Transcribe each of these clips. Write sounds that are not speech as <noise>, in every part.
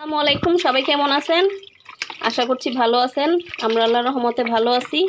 আসসালামু আলাইকুম, সবাই কেমন আছেন? আশা করছি ভালো আছেন। আমরা আল্লাহ রহমতে ভালো আছি।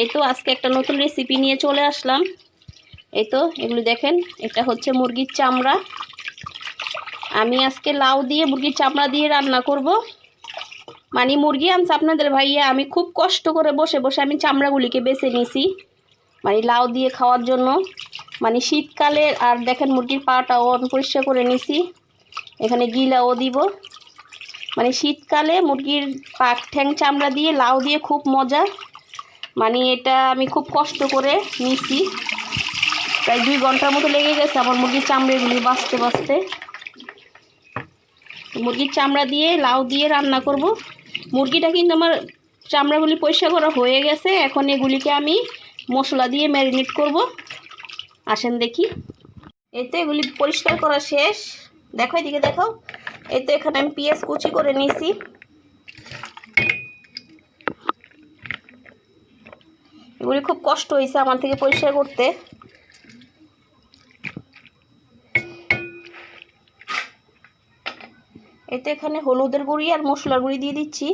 এই তো আজকে একটা নতুন রেসিপি নিয়ে চলে আসলাম। এই তো, এগুলি দেখেন, এটা হচ্ছে মুরগির চামড়া। আমি আজকে লাউ দিয়ে মুরগির চামড়া দিয়ে রান্না করব। মানে মুরগি আনছে আপনাদের ভাইয়া, আমি খুব কষ্ট করে বসে বসে আমি চামড়াগুলিকে বেছে নিছি। মানে লাউ দিয়ে খাওয়ার জন্য। মানে শীতকালে আর দেখেন মুরগির পাটাও আমি পরিষ্কার করে নিছি। এখানে গিলাও দিব। মানে শীতকালে মুরগির পাক ঠ্যাং চামড়া দিয়ে লাউ দিয়ে খুব মজা। মানে এটা আমি খুব কষ্ট করে নিছি। প্রায় দুই ঘণ্টার মতো লেগে গেছে আমার মুরগির চামড়াগুলি বাঁচতে বাঁচতে। মুরগির চামড়া দিয়ে লাউ দিয়ে রান্না করব। মুরগিটা কিন্তু আমার চামড়াগুলি পরিষ্কার করা হয়ে গেছে। এখন এগুলিকে আমি মশলা দিয়ে ম্যারিনেট করব। আসেন দেখি। এতে এগুলি পরিষ্কার করা শেষ। দেখো এদিকে দেখো। এই তো এখানে আমি পেঁয়াজ কুচি করে নিয়েছি। এগুলি খুব কষ্ট হয়েছে আমার থেকে পরিষ্কার করতে। এতে এখানে হলুদের গুঁড়ি আর মশলার গুঁড়ি দিয়ে দিচ্ছি।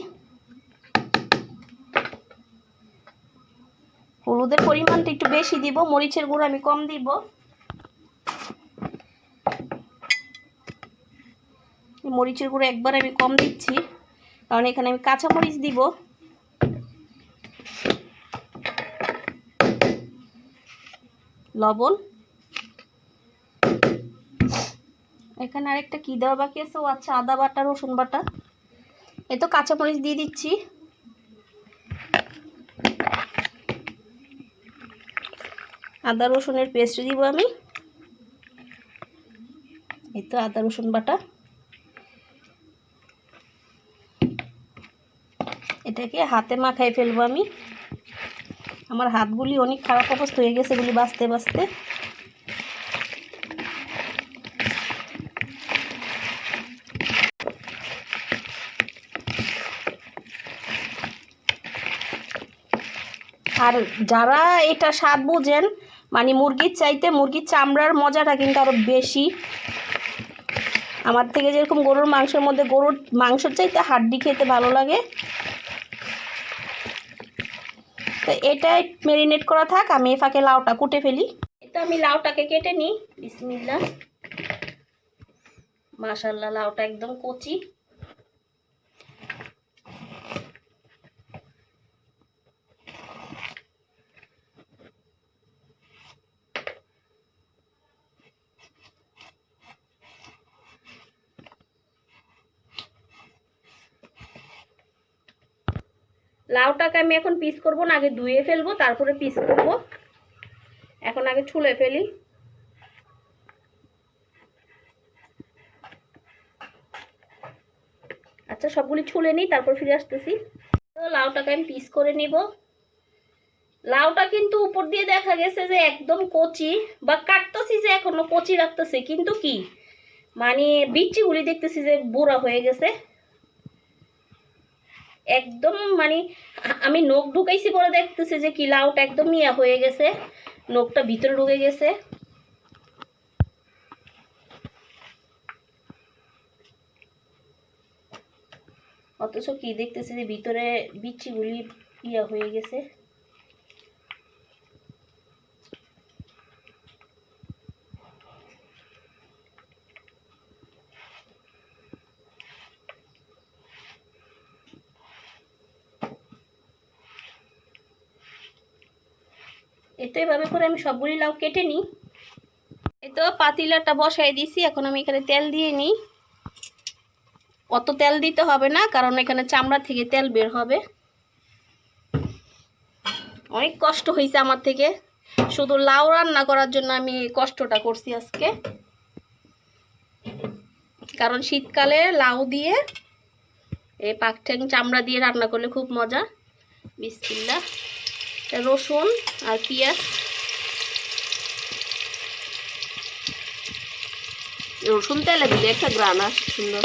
হলুদের পরিমাণটা একটু বেশি দিব, মরিচের গুঁড়ো আমি কম দিব। মরিচের গুঁড়ো একবার আমি কম দিচ্ছি। কারণ এখানে আমি কাঁচা মরিচ দিব। লবণ। এখানে আরেকটা কী দেওয়া বাকি আছে? ও আচ্ছা আদা বাটা, রসুন বাটা। এ তো কাঁচা মরিচ দিয়ে দিচ্ছি। আদা, রসুনের পেস্ট দিব আমি। এই তো আদা, রসুন বাটা। এটাকে হাতে মাখাই ফেলব আমি। আমার হাতগুলি অনেক খারাপ অবস্থা হয়ে গেছে এগুলি বাঁচতে বাঁচতে। আর যারা এটা স্বাদ বুঝেন মানে মুরগির চাইতে মুরগির চামড়ার মজাটা কিন্তু আরও বেশি। আমার থেকে যেরকম গরুর মাংসের মধ্যে গরুর মাংসর চাইতে হাড্ডি খেতে ভালো লাগে। তো এটাই ম্যারিনেট করা থাক, আমি এ ফাঁকে লাউটা কুটে ফেলি। তো আমি লাউটাকে কেটে নিই। বিসমিল্লা মাসাল্লাহ লাউটা একদম কচি। লাউটাকে আমি এখন পিস করব না, আগে ধুয়ে ফেলব, তারপরে পিস করব। এখন আগে ছুলে ফেলি। আচ্ছা সবগুলি ছুলে নিই, তারপর ফিরে আসতেছি। তো লাউটাকে আমি পিস করে নিব। লাউটা কিন্তু উপর দিয়ে দেখা গেছে যে একদম কচি, বা কাটতেছি যে এখনও, কচি রাখতেছে, কিন্তু কি? মানে বিচিগুলি দেখতেছি যে বুড়া হয়ে গেছে। একদম মানে আমি নখ ঢুকাইছি পরে দেখতেছি যে কি লাউটা একদম ইয়া হয়ে গেছে। নখটা ভিতরে ঢুকে গেছে। অথচ কি দেখতেছি যে ভিতরে বিচিগুলি ইয়া হয়ে গেছে। এতো এভাবে করে আমি সবগুলি লাউ কেটে নিই। এই তো পাতিলাটা বসাই দিছি, এখন আমি এখানে তেল দিয়ে নিই। অত তেল দিতে হবে না, কারণ এখানে চামড়া থেকে তেল বের হবে। অনেক কষ্ট হয়েছে আমার থেকে। শুধু লাউ রান্না করার জন্য আমি কষ্টটা করছি আজকে। কারণ শীতকালে লাউ দিয়ে এই পাকঠ্যাং চামড়া দিয়ে রান্না করলে খুব মজা। বিসমিল্লা রসুন আর পেঁয়াজ। রসুন তেলে দিলে একটা গ্রান আসে সুন্দর।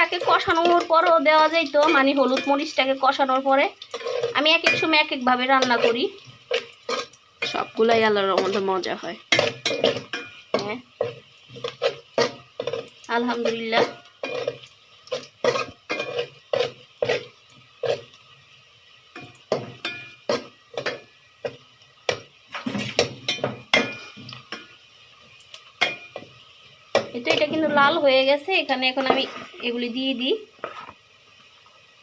চামড়াটাকে কষানোর পরও দেওয়া যাইতো মানে হলুদ মরিচটাকে কষানোর পরে। আমি এক এক সময় এক একভাবে রান্না করি। সবগুলাই আল্লাহর মধ্যে মজা হয়। হ্যাঁ। আলহামদুলিল্লাহ এই তো এটা কিন্তু লাল হয়ে গেছে এখানে এখন আমি এগুলি দিয়ে দিই।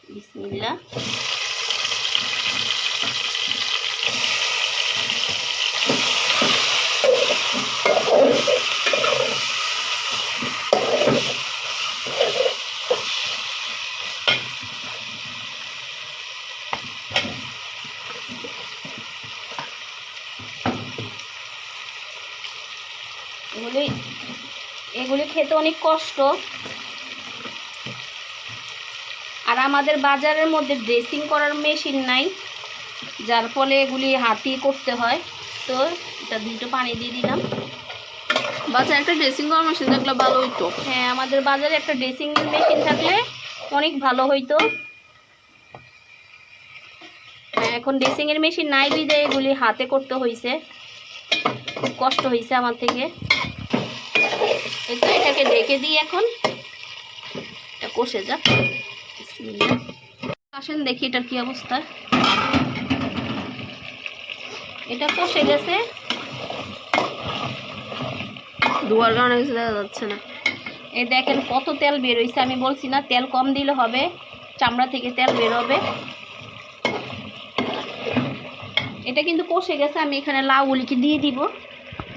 বিসমিল্লাহ এগুলি এগুলি খেতে অনেক কষ্ট। আর আমাদের বাজারের মধ্যে ড্রেসিং করার মেশিন নাই যার ফলে এগুলি হাতি করতে হয়। তো এটা দুটো পানি দিয়ে দিলাম। বাচ্চা একটা ড্রেসিং করার মেশিন থাকলে ভালো হইতো। হ্যাঁ আমাদের বাজারে একটা ড্রেসিং মেশিন থাকলে অনেক ভালো হইতো। হ্যাঁ, এখন ড্রেসিংয়ের মেশিন নাই বিদে এগুলি হাতে করতে হয়েছে খুব কষ্ট হয়েছে আমার থেকে। তো এটাকে ঢেকে দিই এখন। এটা কষে যাক। আসেন দেখি এটার কি অবস্থা। এটা কষে গেছে। দুয়ার কারণে দেখা যাচ্ছে না। এই দেখেন কত তেল বের হয়েছে আমি বলছি না, তেল কম দিলে হবে, চামড়া থেকে তেল বের হবে। এটা কিন্তু কষে গেছে। আমি এখানে লাউগুলিকে দিয়ে দিব।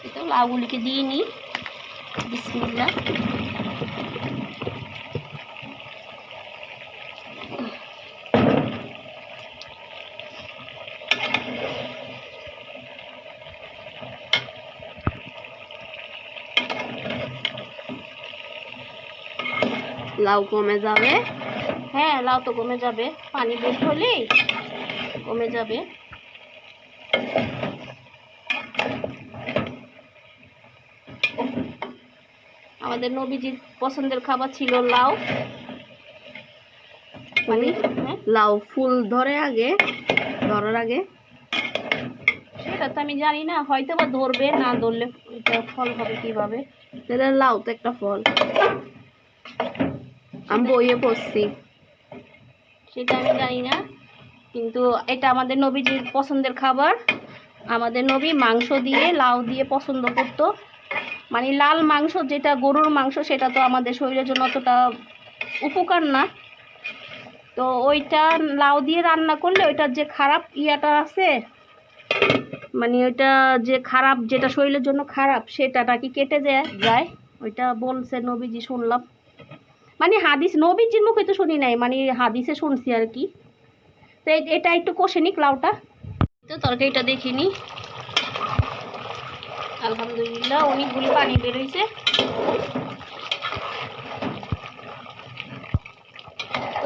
এটা লাউগুলিকে দিয়ে নিই। বিসমিল্লাহ। লাউ কমে যাবে। হ্যাঁ লাউ তো কমে যাবে। পানি বের হলেই কমে যাবে। আমাদের নবীজির পছন্দের খাবার ছিল লাউ। মানে লাউ ফুল ধরে আগে ধরার আগে। সেটা তো আমি জানি না হয়তো বা ধরবে না ধরলে এটা ফল হবে কীভাবে? তাহলে লাউ তো একটা ফল। আমি বইয়ে পড়ছি। সেটা আমি জানি না কিন্তু এটা আমাদের নবীজির পছন্দের খাবার। আমাদের নবী মাংস দিয়ে লাউ দিয়ে পছন্দ করতো। মানে লাল মাংস যেটা, গরুর মাংস, সেটা তো আমাদের শরীরের জন্য অতটা উপকার না। তো ওইটা লাউ দিয়ে রান্না করলে ওইটার যে খারাপ ইয়াটা আছে মানে ওইটা যে খারাপ, যেটা শরীরের জন্য খারাপ সেটা নাকি কেটে যায় ওইটা বলছে নবীজি, শুনলাম। মানে হাদিস, নবীজির মুখে তো শুনি নাই মানে হাদিসে শুনছি আর কি। তো এটা একটু কষে নিক লাউটা। তো তরকারিটা দেখিনি আলহামদুলিল্লাহ অনেকগুলি পানি বেরোইছে।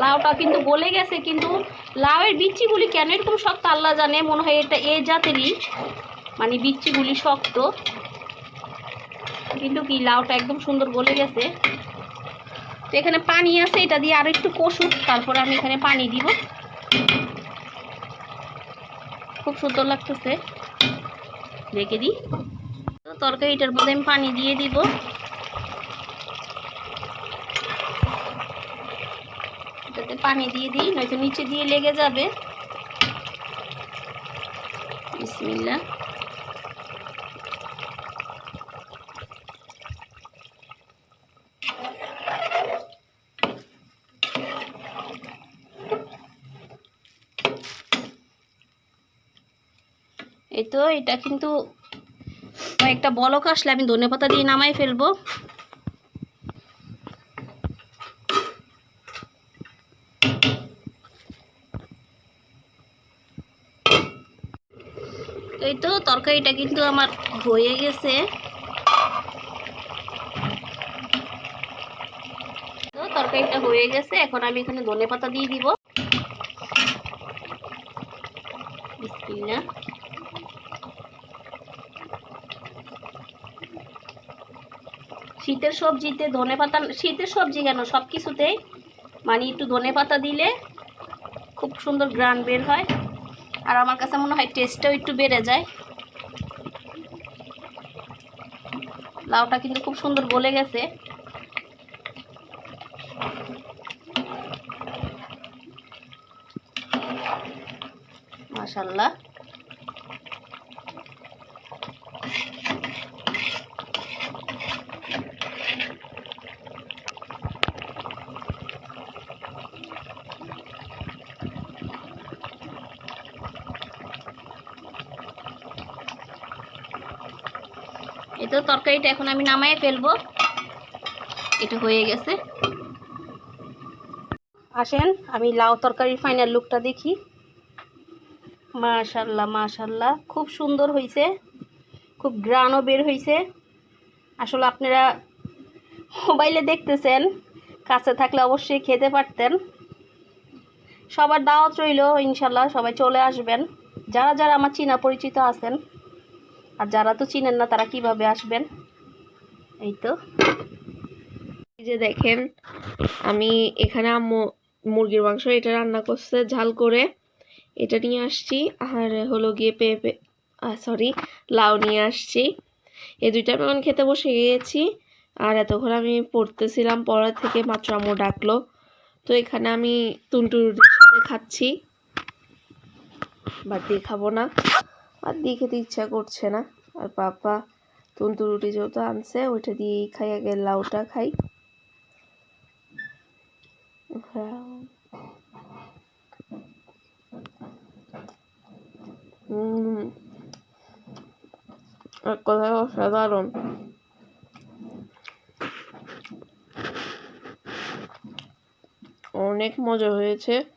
লাউটা কিন্তু গলে গেছে, কিন্তু লাউয়ের বিচ্ছিগুলি কেন এরকম শক্ত, আল্লাহ জানে, মনে হয় এটা এ জাতেরই মানে বিচ্ছিগুলি শক্ত। কিন্তু কি, লাউটা একদম সুন্দর গলে গেছে। তো এখানে পানি আছে, এটা দিয়ে আরও একটু কষুক, তারপরে আমি এখানে পানি দিব। খুব সুন্দর লাগতেছে। রেখে দিই। তরকারিটার মধ্যে আমি পানি দিয়ে দিব। এটাতে পানি দিয়ে দিই, নয়তো নিচে দিয়ে লেগে যাবে। বিসমিল্লাহ। এই তো, এটা কিন্তু একটা বলক আসলে আমি ধনেপাতা দিয়ে নামাই ফেলব। এই তো তরকারিটা কিন্তু আমার হয়ে গেছে। তরকারিটা হয়ে গেছে, এখন আমি এখানে ধনেপাতা দিয়ে দিব। বিসমিল্লাহ। শীতের সবজিতে ধনে পাতা শীতের সবজি কেন? সব কিছুতেই মানে একটু ধনে পাতা দিলে খুব সুন্দর গ্রান বের হয়। আর আমার কাছে মনে হয় টেস্টটাও একটু বেড়ে যায়। লাউটা কিন্তু খুব সুন্দর গলে গেছে। মাশাল্লাহ এই তো তরকারিটা এখন আমি নামায়ে ফেলব। এটা হয়ে গেছে। আসেন, আমি লাউ তরকারির ফাইনাল লুকটা দেখি। মাশাল্লাহ মাশাল্লাহ, খুব সুন্দর হয়েছে খুব গ্রানও বের হয়েছে আসলে আপনারা মোবাইলে দেখতেছেন, কাছে থাকলে অবশ্যই খেতে পারতেন। সবার দাওয়াত রইল, ইনশাল্লাহ সবাই চলে আসবেন। যারা যারা আমার চীনা পরিচিত আছেন আর যারা তো চিনেন না, তারা কীভাবে আসবেন? এই তো। যে দেখেন, আমি এখানে আম্মু মুরগির মাংস এটা রান্না করছে, ঝাল করে। এটা নিয়ে আসছি, আর হলো গিয়ে পেঁপে সরি লাউ নিয়ে আসছি। এই দুইটা আমি এখন খেতে বসে গিয়েছি, আর এতক্ষণ আমি পড়তেছিলাম, পড়া থেকে মাত্র আম্মু ডাকলো। তো এখানে আমি সাথে খাচ্ছি বাদ দিয়ে খাব না। বাদ দিয়ে খেতে ইচ্ছা করছে না। আর পাপা তন্তু রুটি যেহেতু আনছে, ওইটা দিয়েই খাই, আগে লাউটা খাই। হুম। এক কথায় অসাধারণ। অনেক মজা হয়েছে।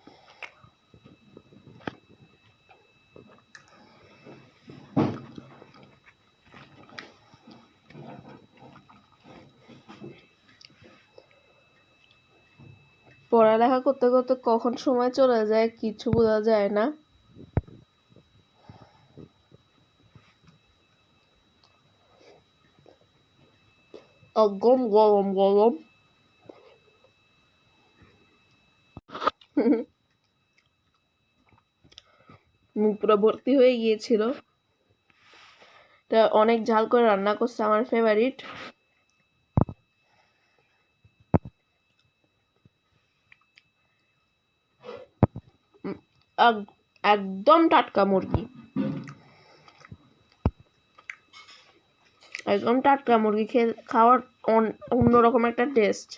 পড়ালেখা করতে করতে কখন সময় চলে যায় কিছু বোঝা যায় না। একদম গরম গরম <laughs> মুখ পুরো ভর্তি হয়ে গিয়েছিল। তা অনেক ঝাল করে রান্না করছে আমার ফেভারিট একদম টাটকা মুরগি। একদম টাটকা মুরগি খেয়ে খাওয়ার অন- অন্যরকম একটা টেস্ট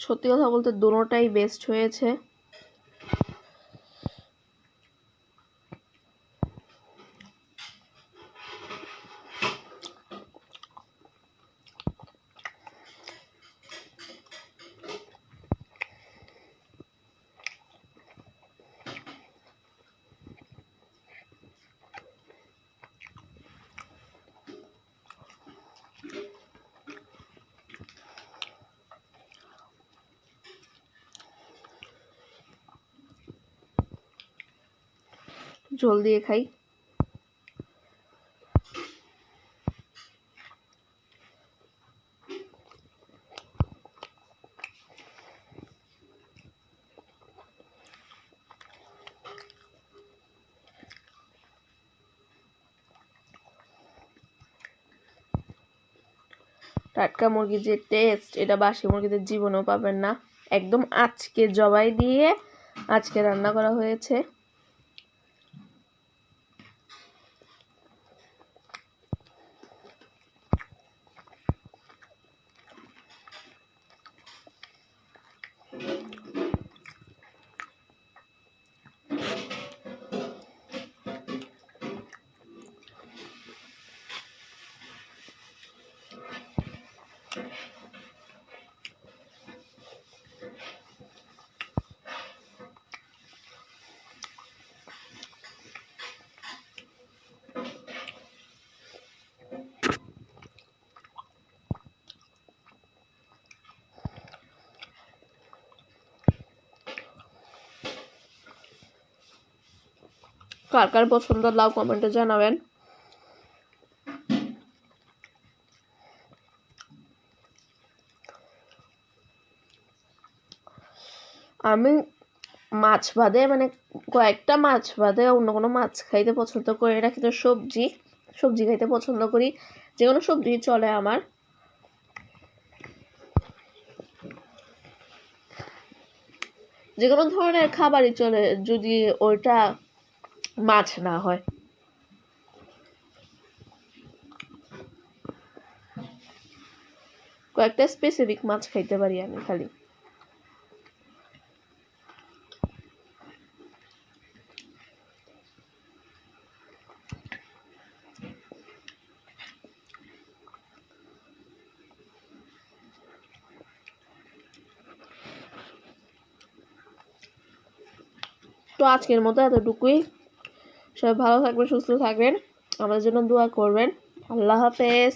সত্যি কথা বলতে দোনোটাই বেস্ট হয়েছে। জল দিয়ে খাই। টাটকা মুরগির যে টেস্ট এটা বাসি মুরগিদের জীবনেও পাবেন না। একদম আজকে জবাই দিয়ে আজকে রান্না করা হয়েছে। কার কার পছন্দ লাভ কমেন্টে জানাবেন। আমি মাছ বাদে মানে কয়েকটা মাছ বাদে অন্য কোনো মাছ খাইতে পছন্দ করি না, কিন্তু সবজি সবজি খাইতে পছন্দ করি। যে কোনো সবজি চলে আমার। যে কোনো ধরনের খাবারই চলে যদি ওইটা মাছ না হয়। কয়েকটা স্পেসিফিক মাছ খাইতে পারি আমি খালি। তো আজকের মতো এতটুকুই। সবাই ভালো থাকবেন, সুস্থ থাকবেন। আমাদের জন্য দোয়া করবেন। আল্লাহ হাফেজ।